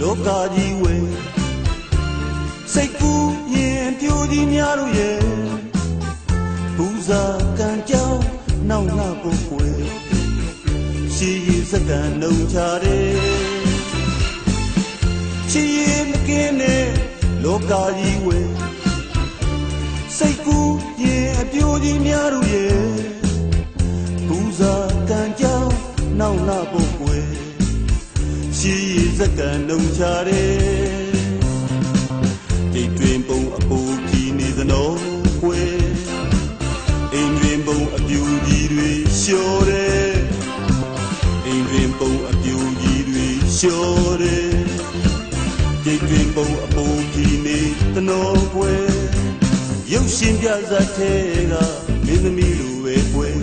လောကကြီးဝဲစိတ်ကူးရင်ပြိုကြီးများတို့ရဲ့ဘူဇာကံကြောင်းနောက်နှဖို့ွယ်ရှိရစကန်နှုံချတယ်ချီရင်မကင်းတဲ့လောကကြီးဝဲစိတ်ကူးရင်အပြိုကြီးများတို့ရဲ့ဘူဇာကံကြောင်းနောက်နှဖို့ွယ် ရှိရစကန်နှုံချတယ်တိတ်တွင်ပုံအပူကြီးနေသနောွယ်အိမ်တွင်ပုံအပြူကြီးတွေလျှော်တယ်အိမ်တွင်ပုံအပြူကြီးတွေလျှော်တယ်တိတ်တွင်ပုံအပူကြီးနေသနောွယ်ရုပ်ရှင်ပြဇာတ်ထဲကမင်းသမီးလိုပဲကွယ်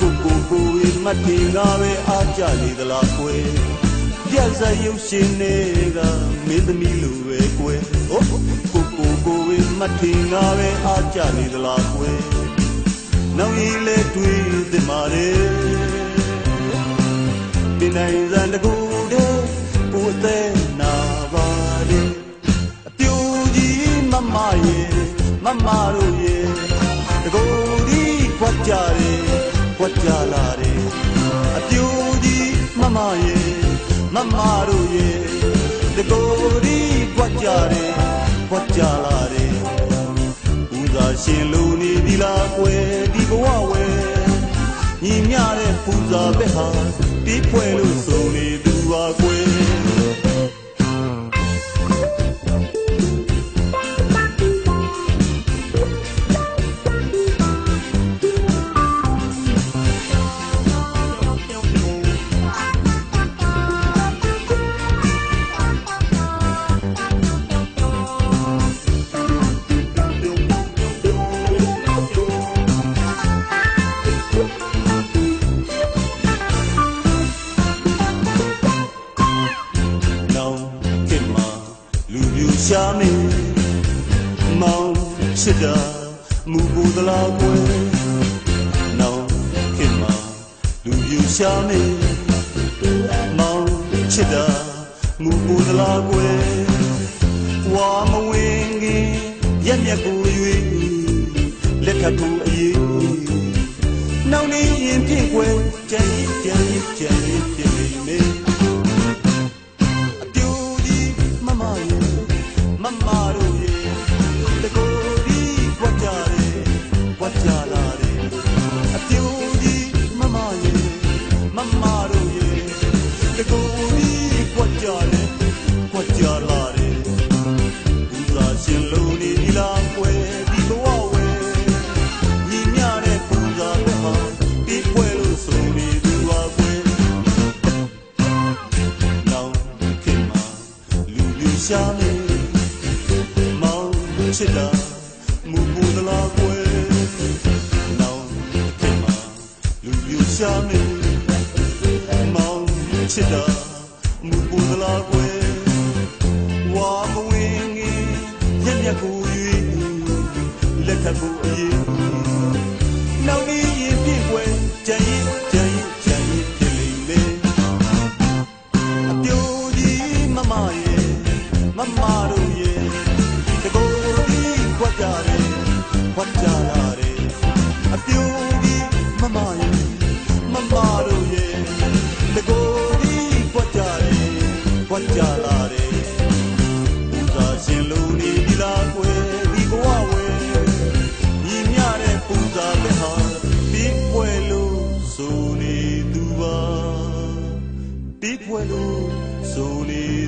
ကိုကိုကိုဝေးမတ်တင်ငါပဲအားကြလေသလားကွယ် ပြဇာတ်ရုပ်ရှင်တွေကမင်းသမီးလိုပဲကွယ်ဟိုကိုကိုကိုဝေးမတ်တင်ငါပဲအားကြလေသလားကွယ်နောက်ရင်လဲတွေ့သမာတယ်ဒီနိုင်စံတကူတဲ့ပူအသေးနာပါတယ်အပြူကြီးမမရဲ့မမတို့ရဲ့တကူဒီခွက်ကြတယ်ခွက်ကြလာတယ်အပြူကြီးမမရဲ့ မမတို့ရဲ့တကူဒီခွက်ကြတယ်ခွက်ကြလာတယ်ဦးသာရှင်လူနေဒီလားကွယ်ဒီဘဝဝဲညီမြတဲ့ပူဇာဘက်ဟာဒီဖွဲလို့ဆိုနေသူပါကွယ် ရှာမင်းမောင်ချစ်တာမူပူသလားကွယ်နောင်ခင်မှာလူပြူရှာမင်းမောင်ချစ်တာမူပူသလားကွယ်ဝါမဝင်ခင်ရက်မြက်ကို၍လက်ထပ်ကိုအေး မမတို့ရဲ့တကိုယ်ဒီကွက်ကြတယ်ကွက်ကြလာတယ်ဦးသာရှင်လုံးနေဒီလားကွယ်ဒီဘဝဝဲညီမြတဲ့ပူဇာပဲဟာဒီပွဲလို့ဆိုနေသူပါကွယ်နောင်ခင်မှာလူလူရှာနေမောင်ချစ်တာမူပူသလားကွယ်နောင်ခင်မှာလူလူရှာနေမောင် ချစ်တာမူပူသလားကွယ်ဝါမဝင်ငင်ရက်မြက်ကို၍လက်ထပ်ကိုအေးနောက်နေရင်ပြည့်ွယ်ကြံရင်ကြံရင်ကြံရင်ဖြစ်လိမ့်မယ်အပြိုကြီးမမရဲ့မမတို့ရဲ့တကိုယ်ကြီးခွက်ကြတယ်ခွက်ကြ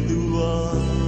kedua